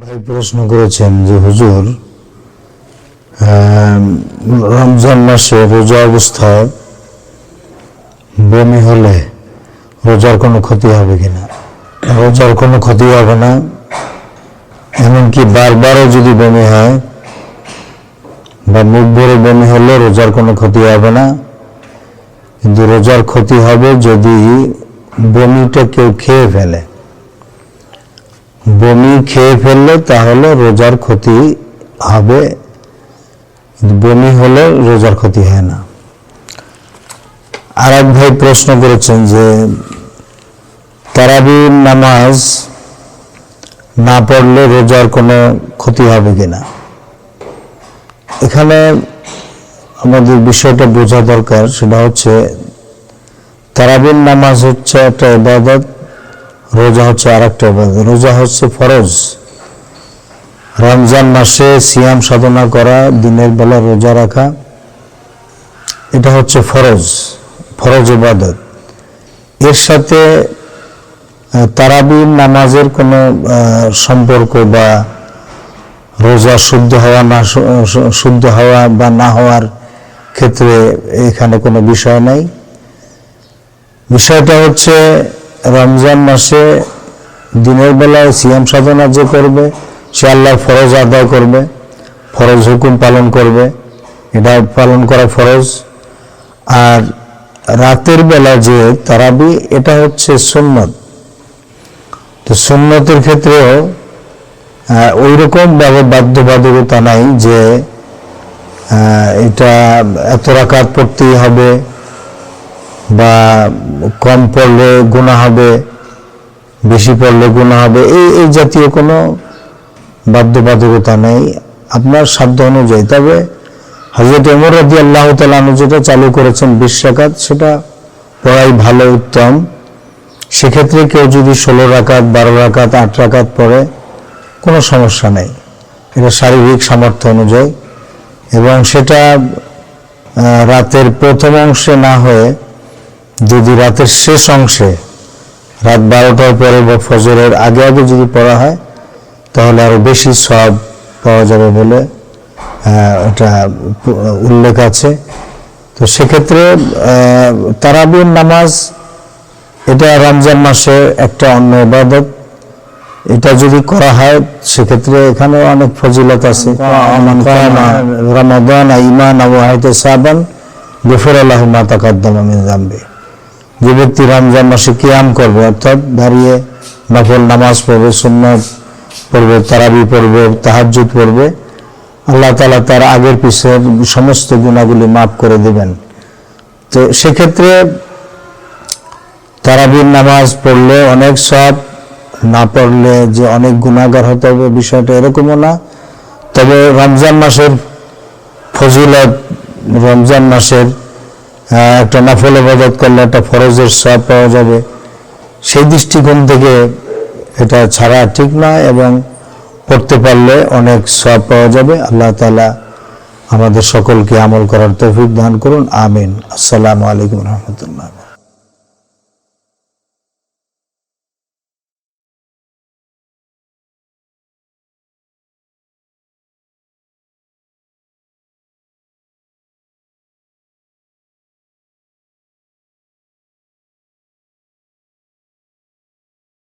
ভাই প্রশ্ন করেছেন যে হুজুর রমজান মাসে রোজা অবস্থায় বমি হলে রোজার কোনো ক্ষতি হবে কিনা রোজার কোনো ক্ষতি হবে না, এমনকি বারবারও যদি বমি হয় বা মুখ ভরে বমি হলে রোজার কোনো ক্ষতি হবে না। কিন্তু রোজার ক্ষতি হবে যদি বমিটা কেউ খেয়ে ফেলে। বমি খেয়ে ফেললে তাহলে রোজার ক্ষতি হবে। বমি হলে রোজার ক্ষতি হয় না। আর এক ভাই প্রশ্ন করেছেন যে তারাবির নামাজ না পড়লে রোজার কোনো ক্ষতি হবে কিনা? এখানে আমাদের বিষয়টা বোঝা দরকার, সেটা হচ্ছে, তারাবির নামাজ হচ্ছে একটা ইবাদত রোজা হচ্ছে আর একটা রোজা হচ্ছে ফরজ। রমজান মাসে সিয়াম সাধনা করা, দিনের বেলা রোজা রাখা, এটা হচ্ছে ফরজ ফরজ ইবাদত। এর সাথে তারাবির নামাজের কোনো সম্পর্ক বা রোজা শুদ্ধ হওয়া না শুদ্ধ হওয়া বা না হওয়ার ক্ষেত্রে এখানে কোনো বিষয় নাই। বিষয়টা হচ্ছে রমজান মাসে দিনের বেলায় সিয়াম সাধনা যে করবে, সে আল্লাহর ফরজ আদায় করবে, ফরজ হুকুম পালন করবে। এটা পালন করা ফরজ। আর রাতের বেলা যে তারাবি, এটা হচ্ছে সুন্নত। তো সুন্নতের ক্ষেত্রেও ওই রকম ভাবে বাধ্যবাধকতা নাই যে এটা এত রাকাত পড়তেই হবে বা কম পড়লে গুণা হবে, বেশি পড়লে গুণা হবে, এই এই জাতীয় কোনো বাধ্যবাধকতা নেই। আপনার সাধ্য অনুযায়ী। তবে হজরত ওমর রাদি আল্লাহ তালু যেটা চালু করেছেন বিশ রাকাত, সেটা পড়াই ভালো, উত্তম। সেক্ষেত্রে কেউ যদি ষোলো রাকাত, বারো রাকাত, আট রাকাত পড়ে, কোনো সমস্যা নেই। এটা শারীরিক সামর্থ্য অনুযায়ী। এবং সেটা রাতের প্রথম অংশে না হয়ে যদি রাতের শেষ অংশে রাত বারোটার পরে বা ফজরের আগে আগে যদি পড়া হয় তাহলে আরও বেশি সব পাওয়া যাবে বলে এটা উল্লেখ আছে। তো সেক্ষেত্রে তারাবির নামাজ এটা রমজান মাসে একটা অন্য ইবাদত। এটা যদি করা হয় সেক্ষেত্রে এখানে অনেক ফজিলত আছে। রমাদান ইমান আবু হাইতে সাবান গফর আল্লাহ মা তাকাদ্দাম মিন জামবে যে ব্যক্তি রমজান মাসে কিয়াম করবে, অর্থাৎ দাঁড়িয়ে নফল নামাজ পড়বে, সুন্নত পড়বে, তারাবি পড়বে, তাহাজ্জুদ পড়বে, আল্লাহ তালা তার আগের পিছের সমস্ত গুণাগুলি মাফ করে দেবেন। তো সেক্ষেত্রে তারাবির নামাজ পড়লে অনেক সব না পড়লে যে অনেক গুণাগার হতে হবে বিষয়টা এরকমও না। তবে রমজান মাসের ফজিলত, রমজান মাসের একটা নাফল আবাদত করলে একটা ফরজের সাপ পাওয়া যাবে। সেই দৃষ্টিকোণ থেকে এটা ছাড়া ঠিক না এবং পড়তে পারলে অনেক সাপ পাওয়া যাবে। আল্লাহ তালা আমাদের সকলকে আমল করার তৌফিক দান করুন। আমিন। আসসালামু আলাইকুম রহমতুল্লাহ।